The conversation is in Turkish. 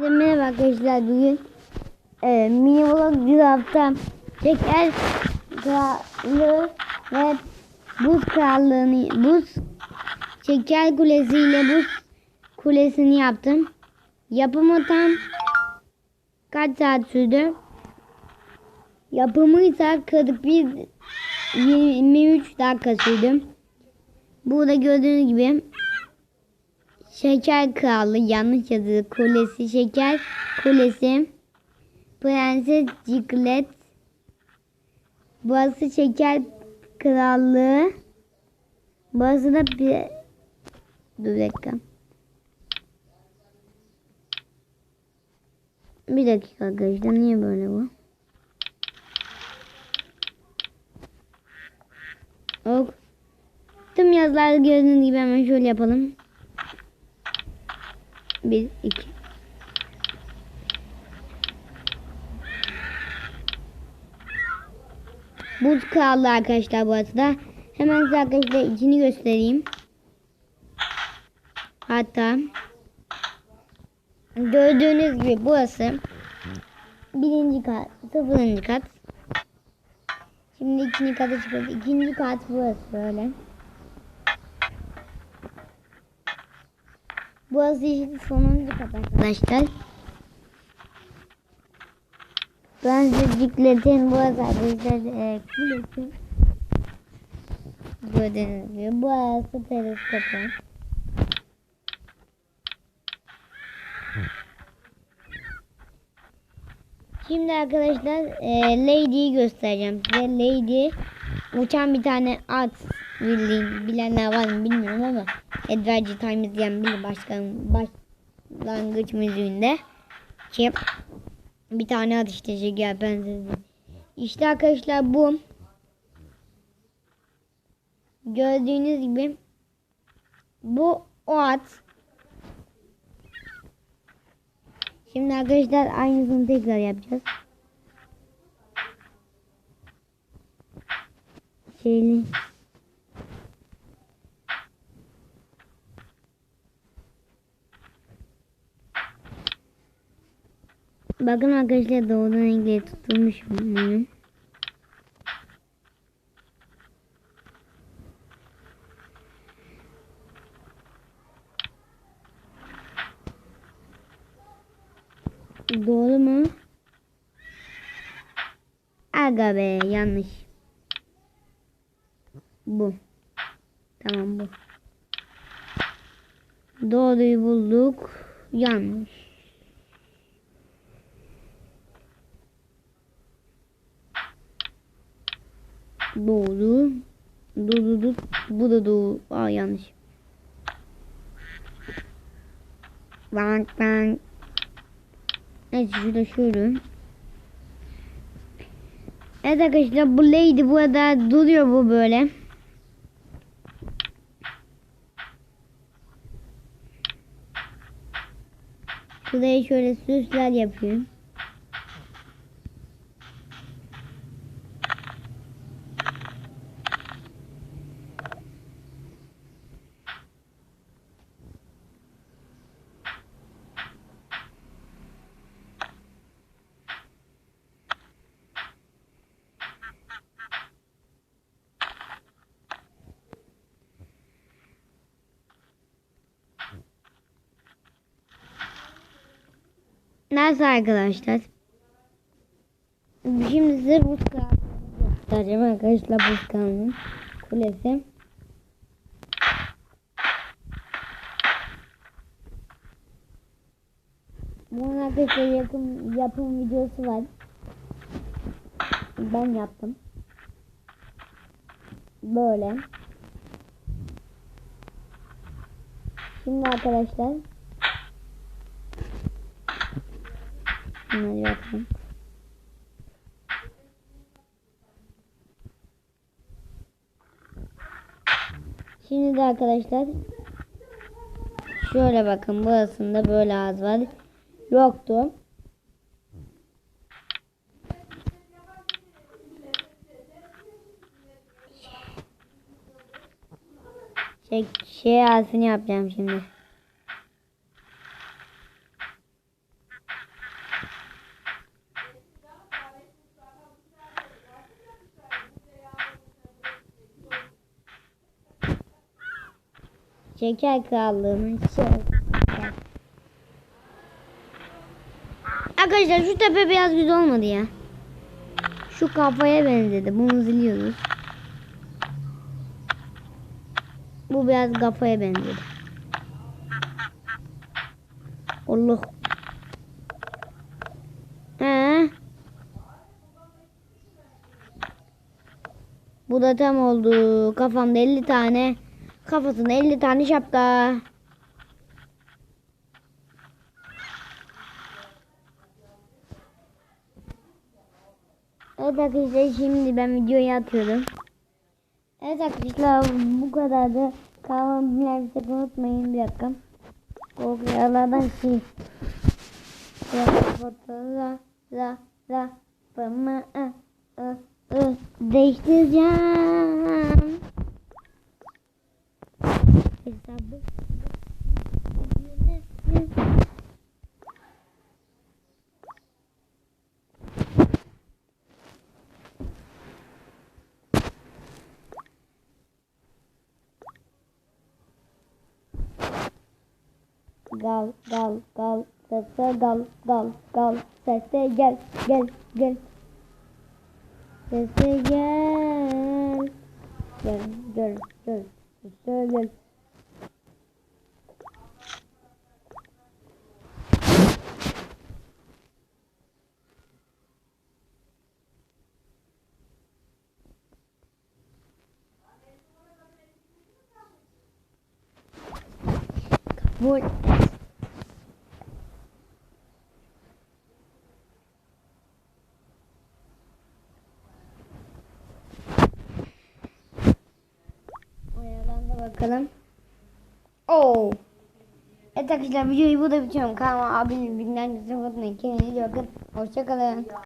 Merhaba arkadaşlar bugün e, mini vlog bir şeker krallığı ve buz krallığını buz şeker kulesi ile buz kulesini yaptım. Yapımı tam kaç saat sürdü? Yapımı ise 41 23 dakika sürdü. Burada gördüğünüz gibi Şeker Kralı yanlış yazılı kulesi şeker kulesi Prenses Ciklet Burası şeker krallığı Burası da bir Dur dakika. Bir dakika arkadaşlar niye böyle bu? Ok. Tüm yazıları gördüğünüz gibi hemen şöyle yapalım 1 2 Buz krallığı arkadaşlar burası da. Hemen size arkadaşlar içini göstereyim. Hatta gördüğünüz gibi burası birinci kat, sıfırıncı kat. Şimdi ikinci kata çıkıyoruz. İkinci kat burası böyle. Burası işte sonuncu kat arkadaşlar. Ben cikletin burası arkadaşlar e, kulesi. Gördüğünüz gibi burası periskopu. Şimdi arkadaşlar e, Lady'yi göstereceğim size. Lady uçan bir tane at bildiğin bilenler var mı bilmiyorum ama Adventure Time izleyen bilir başkan başlangıç müziğinde ki bir tane at işte şeker benzeri. İşte arkadaşlar bu gördüğünüz gibi bu o at Şimdi arkadaşlar aynısını tekrar yapacağız. Şeyli. Bakın arkadaşlar doğudan ilgili tutulmuş bunu. Doğru mu? Aga be yanlış. Bu. Tamam bu. Doğruyu bulduk. Yanlış. Doğru. Doğru. doğru. Bu da doğru. Aa yanlış. Bang bang. Neyse şurada şöyle. Evet arkadaşlar bu lady burada duruyor bu böyle. Şuraya şöyle süsler yapıyor. Nasıl arkadaşlar? Şimdi size buz kralını göstereceğim arkadaşlar buz kralının kulesi. Bunun arkadaşlar yapım, yapım videosu var. Ben yaptım. Böyle. Şimdi arkadaşlar Bunları yapalım. Şimdi de arkadaşlar şöyle bakın burasında böyle ağız var. Yoktu. Şey, şey ağzını yapacağım şimdi. Şeker krallığının şeker. Arkadaşlar şu tepe biraz güzel olmadı ya. Şu kafaya benzedi. Bunu ziliyoruz. Bu biraz kafaya benzedi. Allah. He. Bu da tam oldu. Kafamda 50 tane. Kafasında 50 tane şapka. Evet arkadaşlar şimdi ben videoyu atıyorum. Evet arkadaşlar bu kadardı. Kanalıma bir like unutmayın bir dakika. Korkuyalardan şey. La la la ı, değiştireceğim. Hesabı. Gal gal gal sese gal gal gal sese gel gel gel sese gel gel gel gel sese gel Ayardan da bakalım. Oo. Evet arkadaşlar videoyu burada bitiriyorum. Kanalıma abinin bilgilerini unutmayın. Kendinize iyi bakın. Hoşçakalın.